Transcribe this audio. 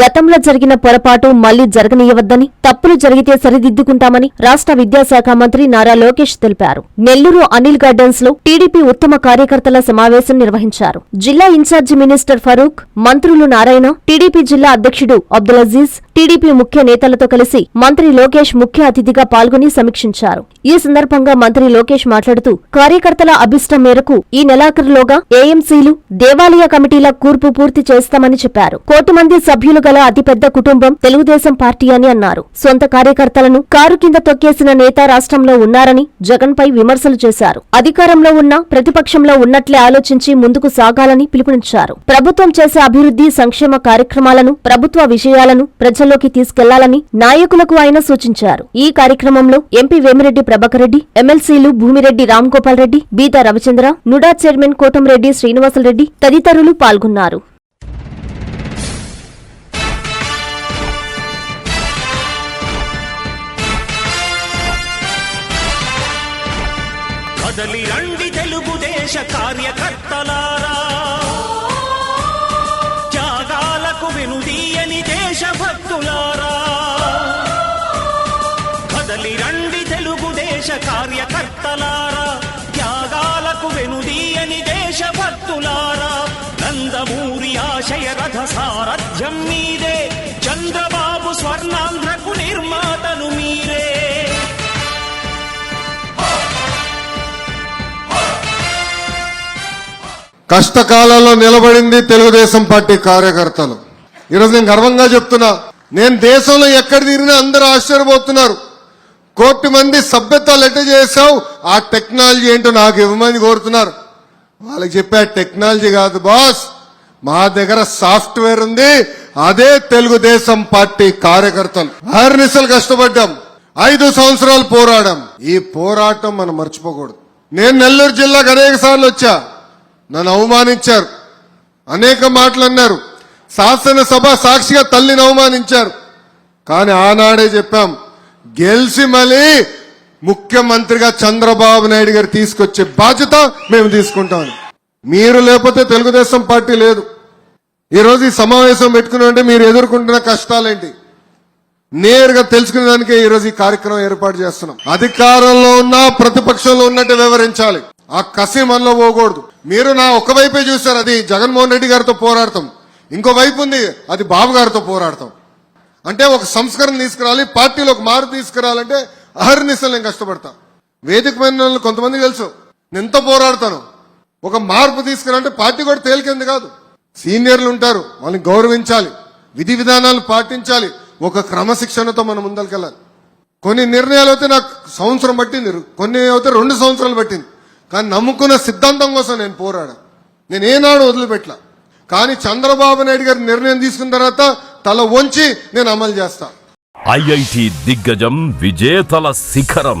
గతంలో జరిగిన పొరపాటు మళ్ళీ జరగనీయవద్దని తప్పులు జరిగితే సరిదిద్దుకుంటామని రాష్ట్ర విద్యాశాఖ మంత్రి నారా లోకేష్ తెలిపారు. నెల్లూరు అనిల్ గార్డెన్స్లో టీడీపీ ఉత్తమ కార్యకర్తల సమావేశం నిర్వహించారు. జిల్లా ఇన్ఛార్జి మినిస్టర్ ఫరూక్ మంత్రులు నారాయణ టీడీపీ జిల్లా అధ్యక్షుడు అబ్దుల్ అజీజ్ టీడీపీ ముఖ్య నేతలతో కలిసి మంత్రి లోకేష్ ముఖ్య అతిథిగా పాల్గొని సమీక్షించారు. ఈ సందర్భంగా మంత్రి లోకేష్ మాట్లాడుతూ కార్యకర్తల అభిష్టం మేరకు ఈ నెలాఖరులోగా ఏఎంసీలు దేవాలయ కమిటీల కూర్పు పూర్తి చేస్తామని చెప్పారు. కోటి మంది సభ్యులు గల అతిపెద్ద కుటుంబం తెలుగుదేశం పార్టీ అని అన్నారు. సొంత కార్యకర్తలను కారు కింద తొక్కేసిన నేత రాష్ట్రంలో ఉన్నారని జగన్ పై విమర్శలు చేశారు. అధికారంలో ఉన్న ప్రతిపక్షంలో ఉన్నట్లే ఆలోచించి ముందుకు సాగాలని పిలుపునిచ్చారు. ప్రభుత్వం చేసే అభివృద్ధి సంక్షేమ కార్యక్రమాలను ప్రభుత్వ విషయాలను ప్రజల్లోకి తీసుకెళ్ళాలని నాయకులకు ఆయన సూచించారు. ఈ కార్యక్రమంలో ఎంపీ వేమిరెడ్డి ప్రభాకర్ రెడ్డి ఎమ్మెల్సీలు భూమిరెడ్డి రామ్గోపాల్ రెడ్డి బీదా రవిచంద్ర నుడా చైర్మన్ కోటంరెడ్డి శ్రీనివాసరెడ్డి తదితరులు పాల్గొన్నారు. కదలి రండి తెలుగుదేశ కార్యకర్తలారా కష్టకాలంలో నిలబడింది తెలుగుదేశం పార్టీ కార్యకర్తలు. ఈరోజు నేను గర్వంగా చెప్తున్నా నేను దేశంలో ఎక్కడ తిరిగినా అందరూ ఆశ్చర్యపోతున్నారు. కోటి మంది సభ్యత్వాలు ఎట్ట చేసావు ఆ టెక్నాలజీ ఏంటో నాకు ఇవ్వమని కోరుతున్నారు. వాళ్ళకి చెప్పే టెక్నాలజీ కాదు బాస్ మా దగ్గర సాఫ్ట్వేర్ ఉంది అదే తెలుగుదేశం పార్టీ కార్యకర్తలు. ఆర్నిసలు కష్టపడ్డాం ఐదు సంవత్సరాలు పోరాడాం. ఈ పోరాటం మనం మర్చిపోకూడదు. నేను నెల్లూరు జిల్లాకు అనేక సార్లు వచ్చా. నన్ను అవమానించారు. అనేక మాటలు అన్నారు. శాసనసభ సాక్షిగా తల్లిని అవమానించారు. కానీ ఆనాడే చెప్పాం గెలిచి మళ్ళీ ముఖ్యమంత్రిగా చంద్రబాబు నాయుడు గారు తీసుకొచ్చే బాధ్యత మేము తీసుకుంటాం. మీరు లేకపోతే తెలుగుదేశం పార్టీ లేదు. ఈరోజు ఈ సమావేశం పెట్టుకున్నామంటే మీరు ఎదుర్కొంటున్న కష్టాలేంటి? నేరుగా తెలుసుకునే దానికే ఈరోజు ఈ కార్యక్రమం ఏర్పాటు చేస్తున్నాం. అధికారంలో ఉన్న ప్రతిపక్షంలో ఉన్నట్టు వివరించాలి ఆ కసి మనలో పోకూడదు. మీరు నా ఒక వైపే చూశారు అది జగన్మోహన్ రెడ్డి గారితో పోరాడతాం. ఇంకో వైపు ఉంది అది బాబు గారితో పోరాడతాం. అంటే ఒక సంస్కరణ తీసుకురావాలి పార్టీలో ఒక మార్పు తీసుకురావాలంటే అహర్నిశలు నేను కష్టపడతా. వేదిక పైన కొంతమంది తెలుసు నేను పోరాడతాను. ఒక మార్పు తీసుకురాలంటే పార్టీ కూడా తేలికంది కాదు. సీనియర్లు ఉంటారు వాళ్ళని గౌరవించాలి విధి విధానాలు పాటించాలి ఒక క్రమశిక్షణతో మనం ముందరికెళ్ళాలి. కొన్ని నిర్ణయాలు అయితే నాకు సంవత్సరం పట్టింది కొన్ని అయితే రెండు సంవత్సరాలు పట్టింది. కానీ నమ్ముకున్న సిద్ధాంతం కోసం నేను పోరాడా? నేను ఏనాడు వదిలిపెట్టలా కానీ చంద్రబాబు నాయుడు గారి నిర్ణయం తీసుకున్న తర్వాత తల వంచి నేను అమలు చేస్తా. ఐఐటి దిగ్గజం విజేతల శిఖరం.